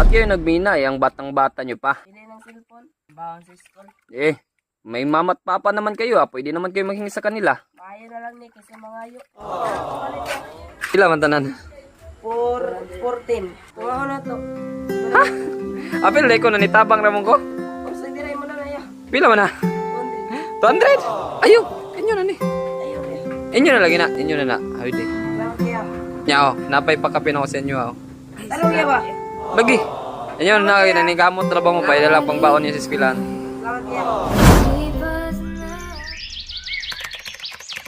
Bakit kayo nagmina eh? Ang batang-bata nyo pa. Pili ng cellphone. Bawang sa school. Eh, may mama at papa naman kayo ah. Pwede naman kayo maghingi sa kanila. Bayo na lang ni kasi mga yuk. Sila man tanan. Four, 14. Kuha ko na to. Apil, leko na nitabang ramon ko. O, sa diray mo na na ya. Pila man na? 200? 100. Ayo, inyo na ni. Ayaw ya. Inyo na lagi na. Inyo na na. Hawid eh. Nya oh, napay pakapin ako sa inyo ah. Tanong ya ba? Lagi. Inyo na lagi na ni gamot trabaho mo pa. Lang pang baon niya sa eskwelahan.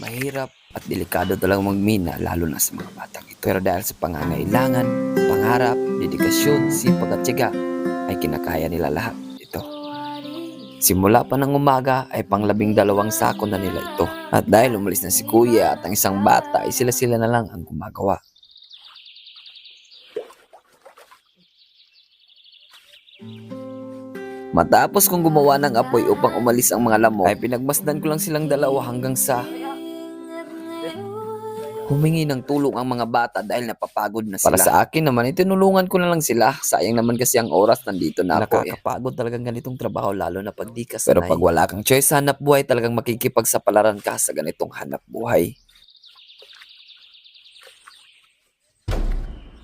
Mahirap at delikado talaga magmina lalo na sa mga batang ito. Pero dahil sa pangangailangan, pangarap, dedikasyon, sipag at tiyaga ay kinakaya nila lahat ito. Simula pa ng umaga ay panglabing dalawang sako na nila ito. At dahil umalis na si kuya at ang isang bata ay sila-sila na lang ang gumagawa. Matapos kong gumawa ng apoy upang umalis ang mga lamok, ay pinagmasdan ko lang silang dalawa hanggang sa humingi ng tulong ang mga bata dahil napapagod na sila. Para sa akin naman, itinulungan ko na lang sila. Sayang naman kasi ang oras nandito na ako. Nakakapagod talagang ganitong trabaho lalo na pag di ka sanay. Pero pag wala kang choice hanap buhay, talagang makikipagsapalaran ka sa ganitong hanap buhay.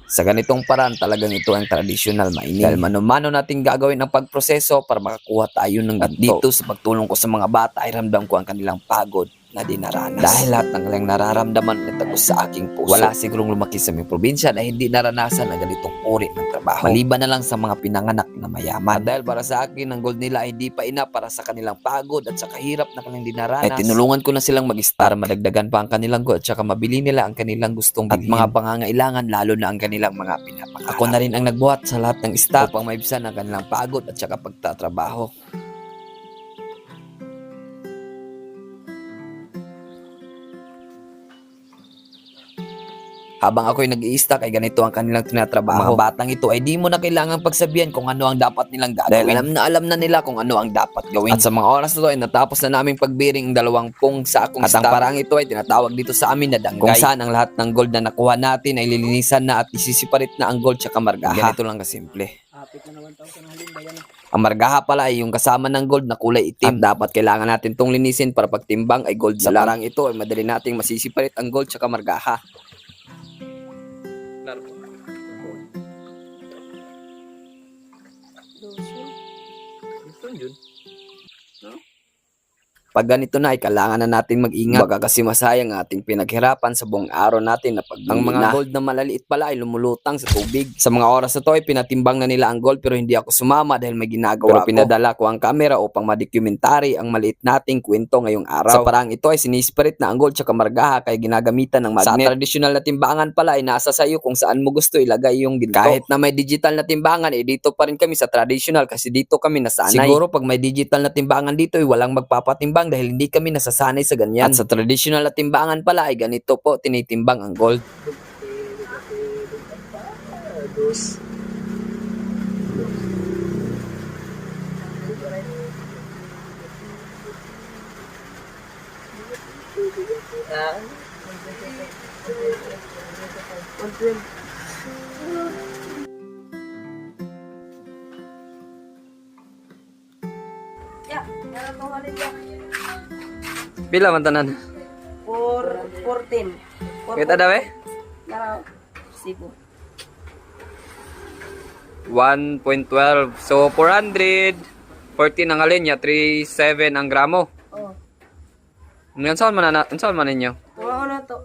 Sa ganitong paraan talagang ito ang traditional mining. Dahil mano-mano natin gagawin ang pagproseso para makakuha tayo ng ganito. At dito sa pagtulong ko sa mga bata ay ramdam ko ang kanilang pagod na dinaranas. Dahil lahat ng kanilang nararamdaman ay tagos sa aking puso. Wala sigurong lumaki sa aming probinsya na hindi naranasan ang ganitong uri ng trabaho. Maliban na lang sa mga pinanganak na mayaman. At dahil para sa akin, ang gold nila ay hindi pa ina para sa kanilang pagod at sa kahirap na kanilang dinaranas. Ay tinulungan ko na silang mag-star, madagdagan pa ang kanilang gold at saka mabili nila ang kanilang gustong bilhin. At mga pangangailangan lalo na ang kanilang mga pinapangarap. Ako na rin ang nagbuhat sa lahat ng staff upang maibsan ang kanilang pagod at saka pagtatrabaho. Habang ako'y nag i ay ganito ang kanilang tinatrabaho. Mga batang ito ay di mo na kailangang pagsabihan kung ano ang dapat nilang gagawin. Dahil alam na alam na nila kung ano ang dapat gawin. At sa mga oras na ito ay natapos na naming pagbiring ang dalawang pong sakong At ang parang ito ay tinatawag dito sa amin na danggay. Kung saan ang lahat ng gold na nakuha natin ay lilinisan na at isisiparit na ang gold sa kamargaha. Ganito lang kasimple. Hapit na naman tayo sa nahalin ba yan? Ang margaha pala ay yung kasama ng gold na kulay itim. At dapat kailangan natin tong linisin para pagtimbang ay gold sa parang ito ay madali nating masisiparit ang gold sa kamargaha. তারপর Pag ganito na ay kailangan na natin mag-ingat. Baka kasi masayang ang ating pinaghirapan sa buong araw natin na pag Ang mga gold na malaliit pala ay lumulutang sa tubig. Sa mga oras na to ay pinatimbang na nila ang gold pero hindi ako sumama dahil may ginagawa pero pinadala ko ang camera upang madocumentary ang maliit nating kwento ngayong araw. Sa parang ito ay sinisparit na ang gold sa kamargaha kaya ginagamitan ng magnet. Sa traditional na timbangan pala ay nasa sayo kung saan mo gusto ilagay yung ginto. Kahit na may digital na timbangan eh dito pa rin kami sa traditional kasi dito kami nasanay. Siguro pag may digital na timbangan dito ay walang magpapatimbang dahil hindi kami nasasanay sa ganyan. At sa traditional na timbangan pala ay ganito po tinitimbang ang gold. Dos. Ah. One twelve. Ya, meron tong halin ya. Pila man tanan. Four, 14. Four, Kita daw eh? Nara, sibo. 1.12. So, 400. 14 ang alin niya. 3.7 ang gramo. Oh. Ngayon saan man na, saan man ninyo? Ko na to.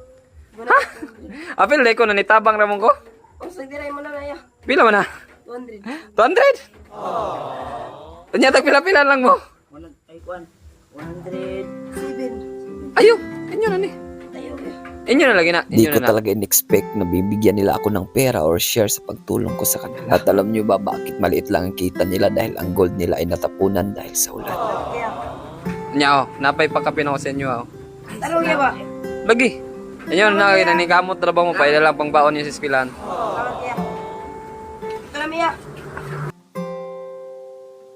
Apil, leko na nitabang ramon ko. O, sa diray mo na na ya. Pila man na? 200. 200? Tanya tag pila-pila lang mo. Wala, ay, kuan. 107. Ayo, inyo na ni. Tayo, ya. Inyo na lagi na. Di Inyo ko na na. talaga in-expect na bibigyan nila ako ng pera or share sa pagtulong ko sa kanila. At alam nyo ba bakit maliit lang ang kita nila dahil ang gold nila ay natapunan dahil sa ulan. Nya oh, napay pakapin ako sa inyo oh. ya ba? Lagi. Inyo na lagi na ni gamot trabaho mo pa lang pang baon niyo sa. Ito na, Mia.